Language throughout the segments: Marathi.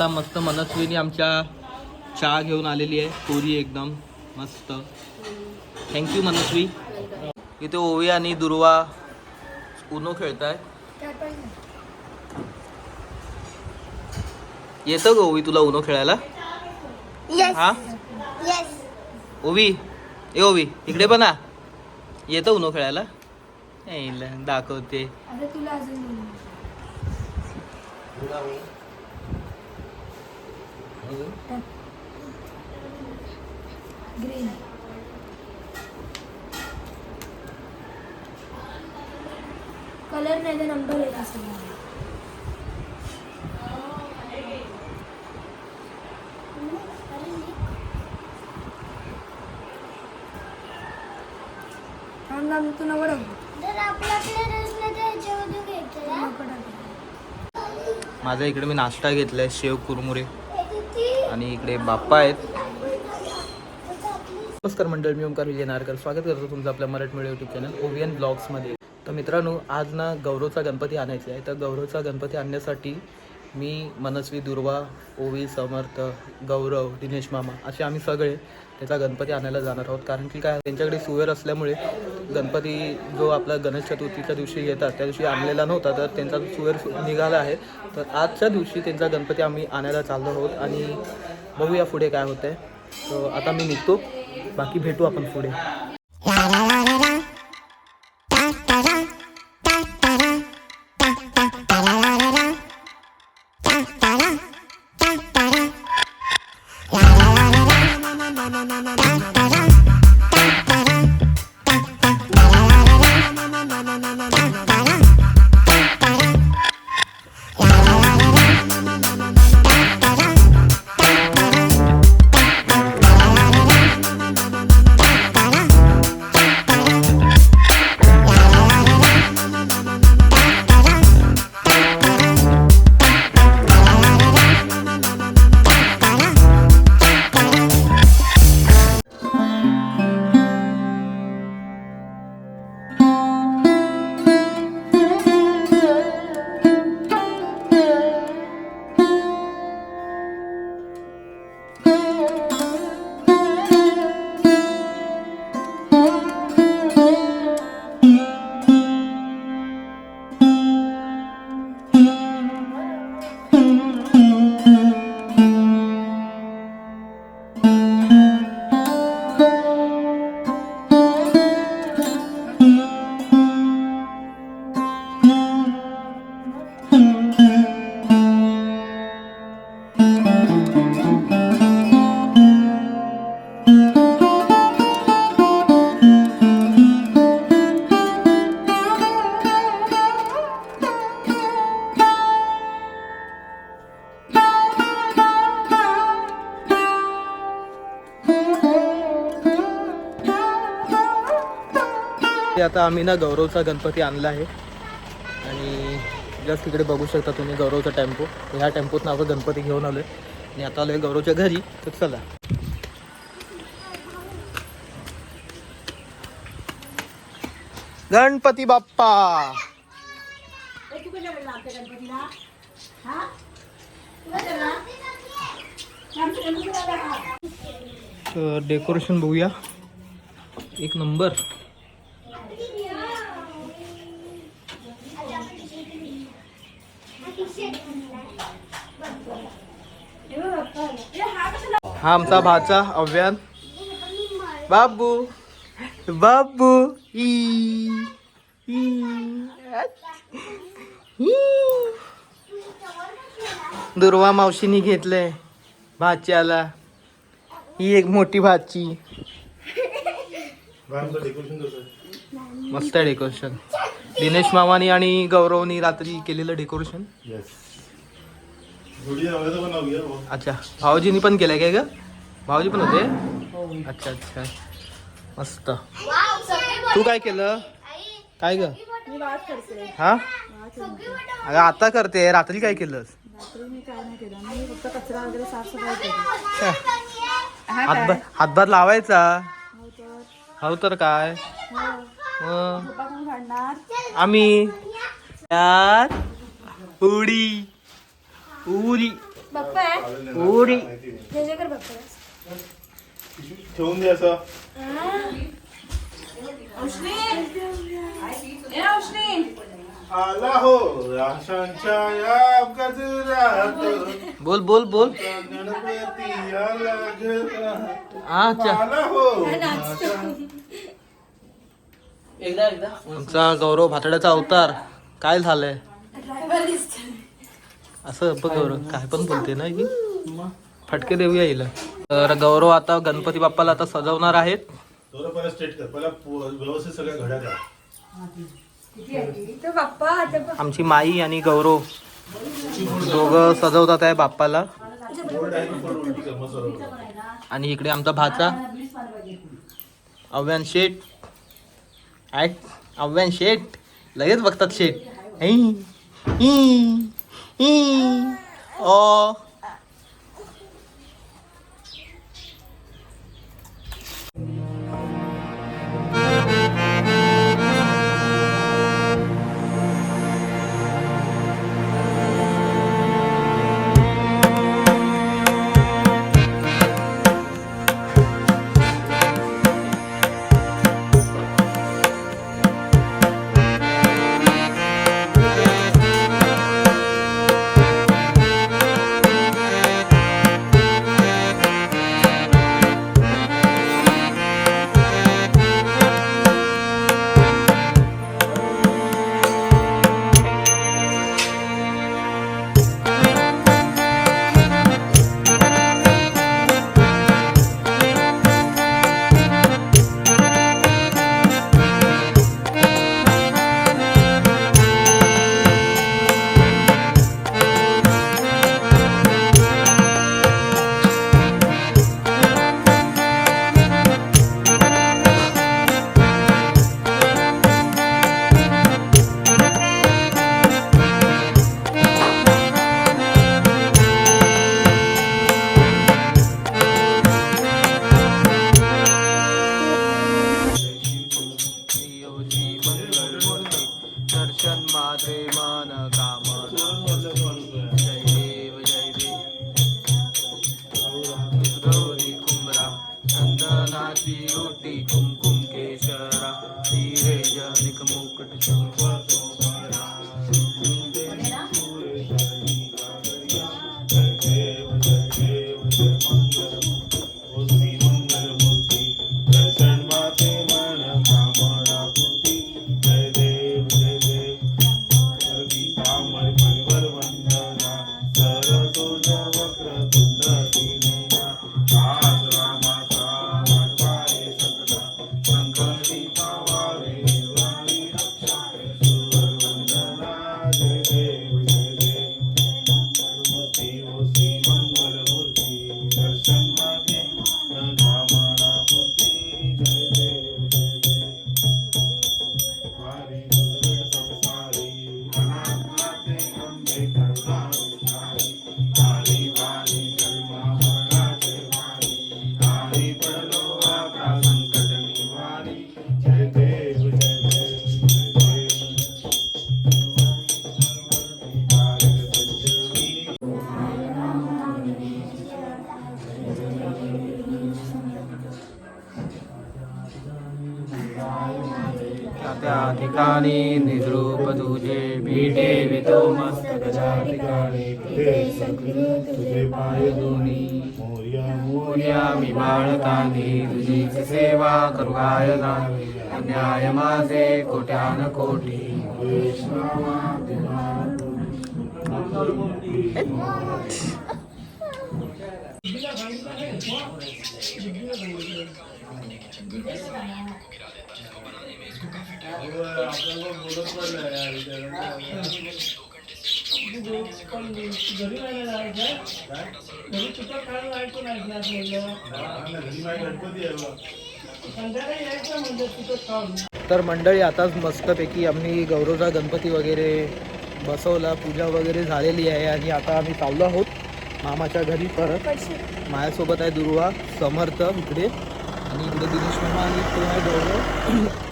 आता मस्त मनस्वीनी आमच्या चहा घेऊन आलेली आहे. कोरी एकदम मस्त. Thank you Manasvi. इथे ओवी आणि दुर्वा उनो खेळत आहे येतं ग ओवी तुला उनो खेळायला? येस हा? येस ओवी. ए ओवी इकडे पण आ. येतं उनो खेळायला? दाखवते. आता तुला अजून ग्रीन कलर नाही तर नंबर येत असेल तू नवड माझा इकडे मी नाश्ता घेतलाय शेव कुरमुरे. आणि इकडे बाप्पा आहेत. नमस्कार मंडळ मी ओंकार विजय नारकर. स्वागत करतो तुमचं आपल्या Marathi media YouTube channel Ovian ब्लॉग्समध्ये. तर मित्रांनो आज ना गौरवचा गणपती आणायचा आहे. तर गौरवचा गणपती आणण्यासाठी मी मनस्वी दुर्वा ओवी समर्थ गौरव दिनेश मामा असे आम्ही सगळे त्याचा गणपती आणायला जाणार आहोत. कारण की काय त्यांच्याकडे सुवेर असल्यामुळे गणपती जो आपला गणेश चतुर्थीच्या दिवशी येतात त्या दिवशी आणलेला नव्हता तर त्यांचा सुवेर निघाला आहे. तर आजच्या दिवशी त्यांचा गणपती आम्ही आणायला चाललो आहोत आणि बघूया पुढे काय होतं आहे तर आता मी निघतो. बाकी भेटू आपण पुढे. आम्ही ना गौरवचा गणपती आणला आहे. आणि जस्ट तिकडे बघू शकता तुम्ही गौरवचा टेम्पो. ह्या टेम्पोतनं आपण गणपती घेऊन आलोय. आणि आता आलोय गौरवच्या घरी. तर चला. गणपती बाप्पा! डेकोरेशन बघूया. एक नंबर. हा आमचा भाचा अव्यान. बाबू. बाबू. ई. दुर्वा मावशीनी घेतलंय भाच्याला. ही एक मोठी भाची. मस्त आहे डेकोरेशन दिनेश मामानी आणि गौरवनी रात्री केलेलं डेकोरेशन अच्छा. भाऊजीनी पण केलंय काय ग? भाऊजी पण होते? अच्छा अच्छा. मस्त. तू काय केलं? काय ग? हा? अगं आता करते. रात्री काय केलंस? हातभार हातभार लावायचा? हो तर. काय? आम्ही यार उडी. उडी बाप्पा आहे उडी जयजयकर बाप्पा ठेवून दे असं आला हो आशांच्या या गजरात बोल बोल बोल गणपती आला घरात. अच्छा आला हो एकदा एकदा आमचा गौरव भातड्याचा अवतार काय झालंय ड्रायव्हर दिसतो असं बघ गौरव काय पण बोलते ना की फटके देऊया हिला. तर गौरव आता गणपती बाप्पाला आता सजवणार आहेत. आमची माई आणि गौरव दोघं सजवतात आहे बाप्पाला. आणि इकडे आमचा भाचा. अव्यान शेठ. ॲट अव्यान शेठ. लगेच बघतात शेठ. ऐ, ई, ई, ठिकाणी निद्रूप तुझे पीठे वितो मस्तक त्या ठिकाणी सकृत तुझे पाय दोन्ही मोर्या मोर्या मी बाळकानी तुझीच सेवा करू अन्याय माझे कोट्यान कोटी गणपती आहे तर मंडळी आताच मस्तपैकी आम्ही गौरवचा गणपती वगैरे बसवला पूजा वगैरे झालेली आहे आणि आता आम्ही चाललो आहोत मामाच्या घरी परत. माझ्यासोबत आहे दुर्वा समर्थ इकडे. आणि इकडे दिनेश मामा आणि तो आहे गौरव.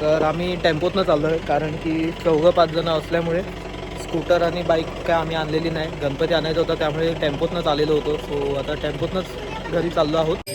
तर आम्ही टेम्पोतनं चाललो आहे कारण की चौघं पाच जणं असल्यामुळे स्कूटर आणि बाईक काय आम्ही आणलेली नाही. गणपती आणायचं होता त्यामुळे टेम्पोतनंच आलेलो होतो. सो आता टेम्पोतनंच घरी चाललो आहोत.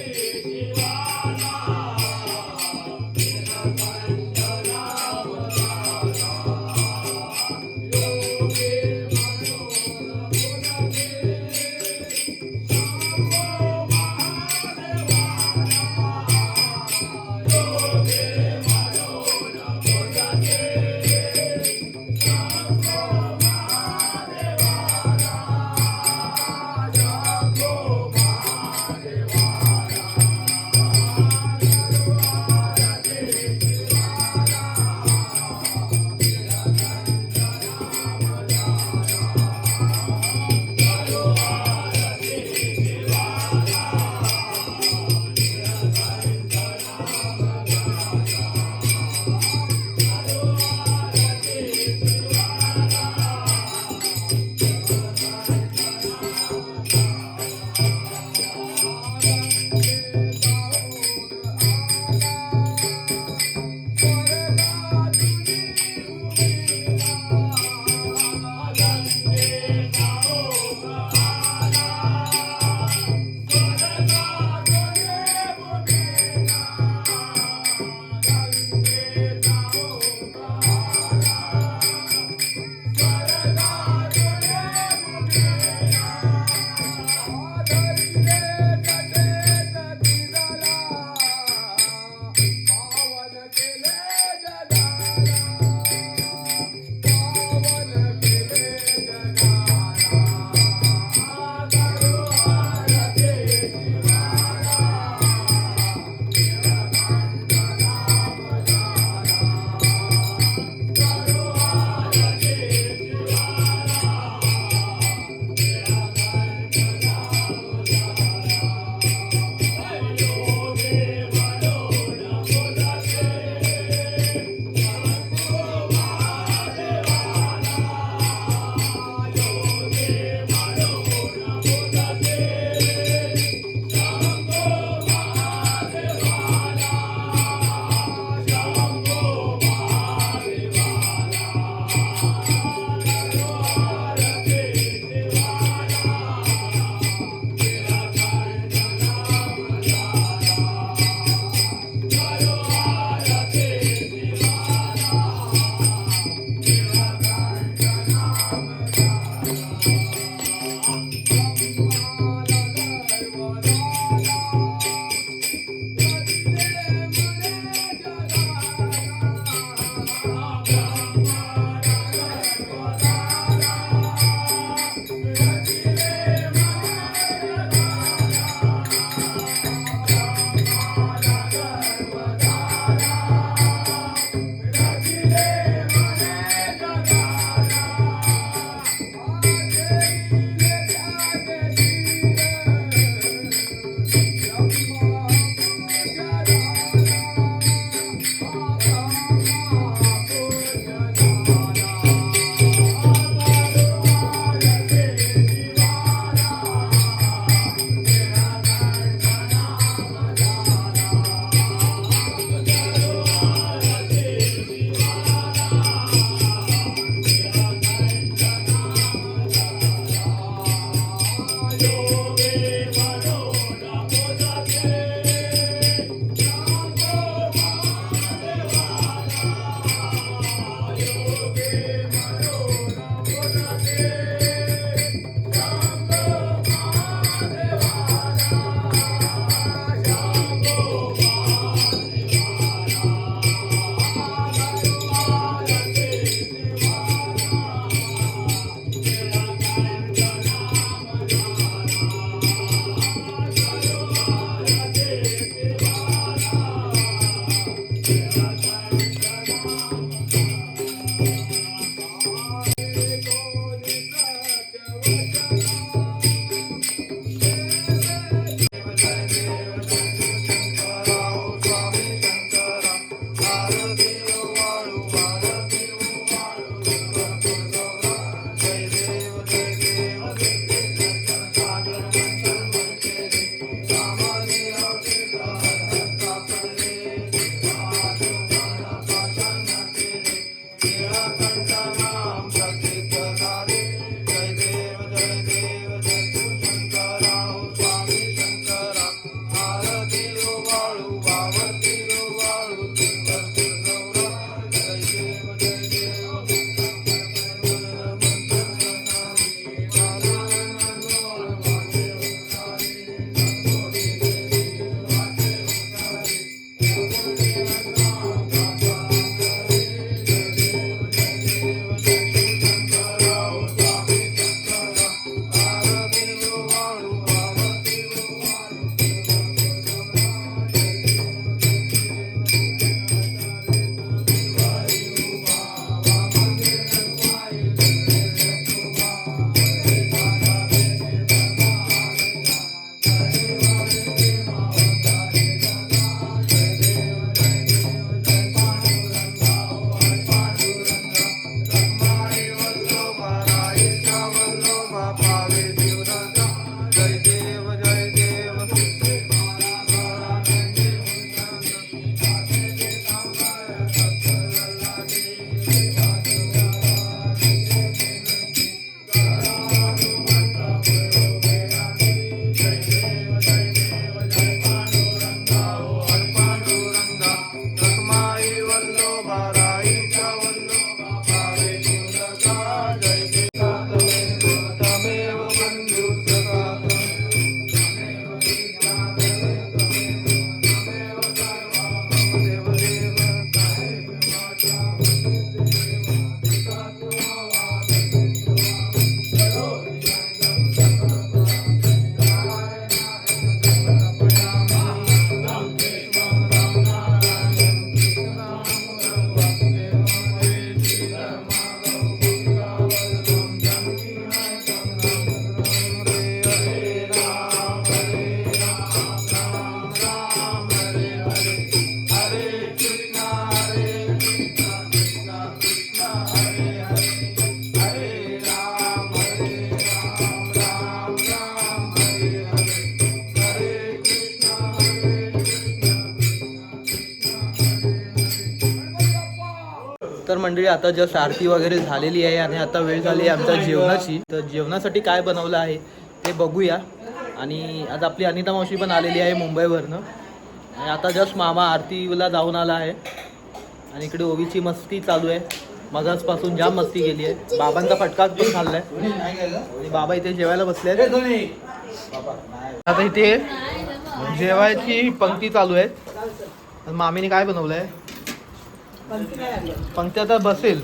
आता जस्ट आरती वगैरे झालेली आहे आणि आता वेळ झाली आहे आमच्या जेवणाची. तर जेवणासाठी काय बनवलं आहे ते बघूया. आणि आज आपली अनिता मावशी पण आलेली आहे मुंबईवरनं. आणि आता जस्ट मामा आरतीला जाऊन आला आहे. आणि इकडे ओवीची मस्ती चालू आहे. मगाचपासून जाम मस्ती गेली आहे. बाबांचा फटकाच पण खाल्लाय. आणि बाबा इथे जेवायला बसले आता इथे जेवायची पंक्ती चालू आहे. मामीने काय बनवलंय? पंक्ती आता बसेल.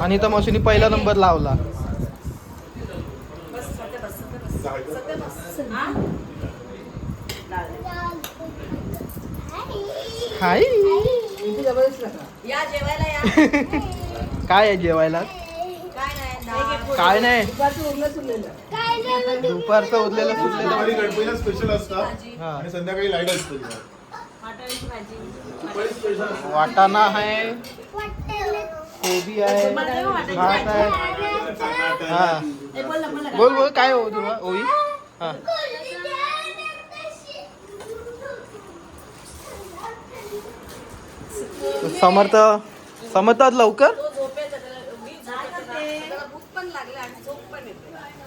आणि तर मशीनी पहिला नंबर लावला. हाय. या जेवायला या. काय आहे जेवायला? काय नाही डाळ. काय नाही. दुपारचं उरलेलं गणपतीला स्पेशल असतात हा. आणि संध्याकाळी लाइट असते. वाटाणा आहे. कोबी आहे. भात आहे. हा. बोल बोल काय हो तुला? ओवी हा. समर्थ समर्थ लवकर?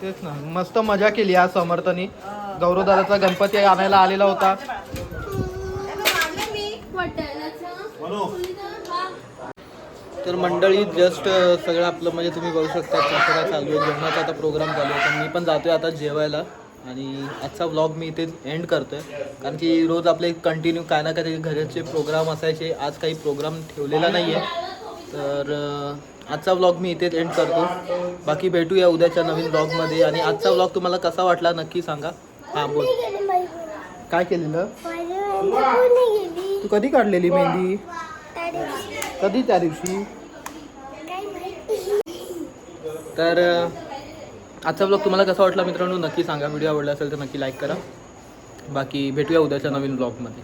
तेच ना. मस्त मजा केली आज समर्थनी. गौरवदाराचा गणपती आणायला आलेला होता ए, मग आणलं मी म्हणू तर मंडळी जस्ट सगळं आपलं म्हणजे तुम्ही बघू शकता कसं काय चालू आहे. जेवणाचा आता प्रोग्राम चालू आहे. तर मी पण जातोय आता जेवायला. आणि आजचा व्लॉग मी इथे एंड करतोय. कारण की रोज आपले कंटिन्यू काय ना काही घराचे प्रोग्राम असायचे. आज काही प्रोग्राम ठेवलेला नाही आहे तर आजचा व्लॉग मी इथेच एंड करतो. बाकी भेटूया उद्याच्या नवीन व्लॉगमध्ये आणि आजचा व्लॉग तुम्हाला कसा वाटला नक्की सांगा. हां बोल. काय केलेलं? कधी काढलेली मेहंदी? कधी त्या दिवशी? तर आजचा ब्लॉग तुम्हाला कसा वाटला मित्रांनो? नक्की सांगा. व्हिडिओ आवडला असेल तर नक्की लाईक करा. बाकी भेटूया उद्याच्या नवीन ब्लॉगमध्ये